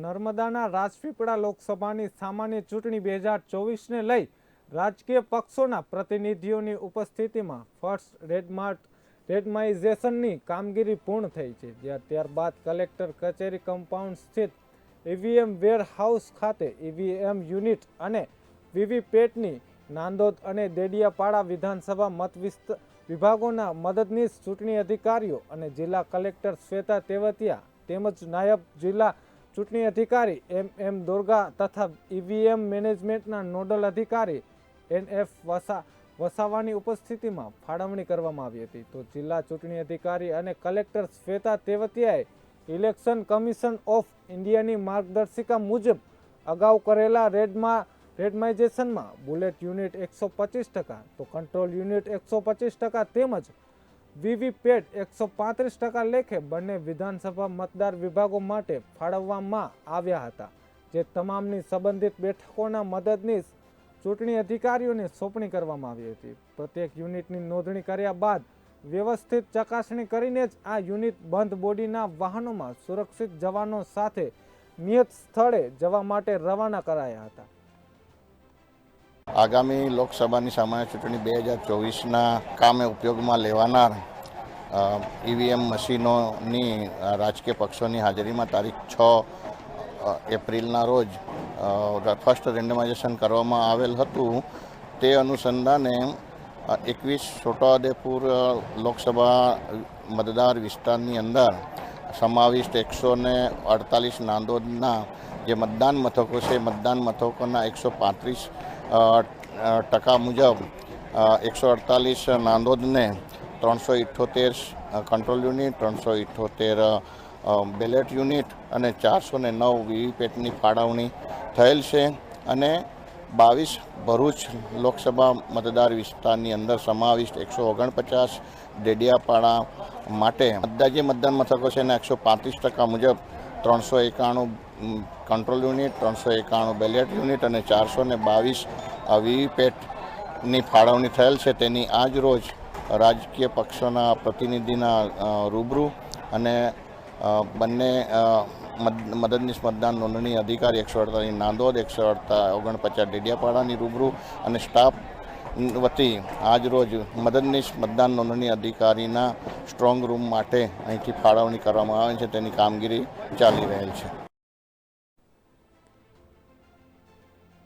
નર્મદાના રાજપીપળા લોકસભાની સામાન્ય ચૂંટણી બે હજાર ચોવીસને લઈ રાજકીય પક્ષોના પ્રતિનિધિઓની ઉપસ્થિતિમાં ફર્સ્ટ રેડમાર્ટ રેડમાઇઝેશનની કામગીરી પૂર્ણ થઈ છે, જ્યાં ત્યારબાદ કલેક્ટર કચેરી કમ્પાઉન્ડ સ્થિત ઈવીએમ વેરહાઉસ ખાતે ઈવીએમ યુનિટ અને વીવીપેટની નાંદોદ અને દેડિયાપાડા વિધાનસભા મત વિભાગોના મદદનીશ ચૂંટણી અધિકારીઓ અને જિલ્લા કલેક્ટર શ્વેતા તેવતિયા તેમજ નાયબ જિલ્લા ચૂંટણી અધિકારી એમ એમ દોરગા તથા ઈવીએમ મેનેજમેન્ટના નોડલ અધિકારી એન એફ વસા વસાવાની ઉપસ્થિતિમાં ફાળવણી કરવામાં આવી હતી. તો જિલ્લા ચૂંટણી અધિકારી અને કલેક્ટર શ્વેતા તેવતિયાએ ઇલેક્શન કમિશન ઓફ ઇન્ડિયાની માર્ગદર્શિકા મુજબ અગાઉ કરેલા રેડમાં રેડમાઇઝેશનમાં બુલેટ યુનિટ એકસો પચીસ ટકા, તો કંટ્રોલ યુનિટ એકસો પચીસ ટકા તેમજ વીવીપેટ એકસો પાંત્રીસ ટકા લેખે બંને વિધાનસભા મતદાર વિભાગો માટે ફાળવવામાં આવ્યા હતા, જે તમામની સંબંધિત બેઠકોના મદદનીશ ચૂંટણી અધિકારીઓને સોંપણી કરવામાં આવી હતી. પ્રત્યેક યુનિટની નોંધણી કર્યા બાદ વ્યવસ્થિત ચકાસણી કરીને જ આ યુનિટ બંધ બોડીના વાહનોમાં સુરક્ષિત જવાનો સાથે નિયત સ્થળે જવા માટે રવાના કરાયા હતા. આગામી લોકસભાની સામાન્ય ચૂંટણી બે હજાર ચોવીસના કામે ઉપયોગમાં લેવાનાર ઈવીએમ મશીનોની રાજકીય પક્ષોની હાજરીમાં તારીખ છ એપ્રિલના રોજ ફર્સ્ટ રેન્ડમાઇઝેશન કરવામાં આવેલ હતું. તે અનુસંધાને એકવીસ છોટાઉદેપુર લોકસભા મતદાર વિસ્તારની અંદર સમાવિષ્ટ એકસો ને અડતાલીસ નાંદોદના જે મતદાન મથકો છે, મતદાન મથકોના એકસો પાંત્રીસ ટકા મુજબ એકસો અડતાલીસ નાંદોદને ત્રણસો ઇઠ્ઠોતેર કંટ્રોલ યુનિટ ત્રણસો ઇઠ્ઠોતેર બેલેટ યુનિટ અને ચારસો ને નવ વીવીપેટની ફાળવણી થયેલ છે અને બાવીસ ભરૂચ લોકસભા મતદાર વિસ્તારની અંદર સમાવિષ્ટ એકસો ઓગણપચાસ ડેડિયાપાડા માટે બધા જે મતદાન મથકો છે એના એકસો પાંત્રીસ ટકા મુજબ ત્રણસો એકાણું કંટ્રોલ યુનિટ, ત્રણસો એકાણું બેલેટ યુનિટ અને ચારસો ને બાવીસ વીવીપેટની ફાળવણી થયેલ છે. તેની આજ રોજ રાજકીય પક્ષોના પ્રતિનિધિના રૂબરૂ અને બંને મદદનીશ મતદાન નોંધણી અધિકારી એકસો અડતાલીસ, નાંદોદ એકસો અડતા ઓગણપચાસ ડેડિયાપાડાની રૂબરૂ અને સ્ટાફ વતી આજ રોજ મદદનીશ મતદાન નોંધણી અધિકારીના સ્ટ્રોંગ રૂમ માટે અહીંથી ફાળવણી કરવામાં આવે છે. તેની કામગીરી ચાલી રહેલ છે.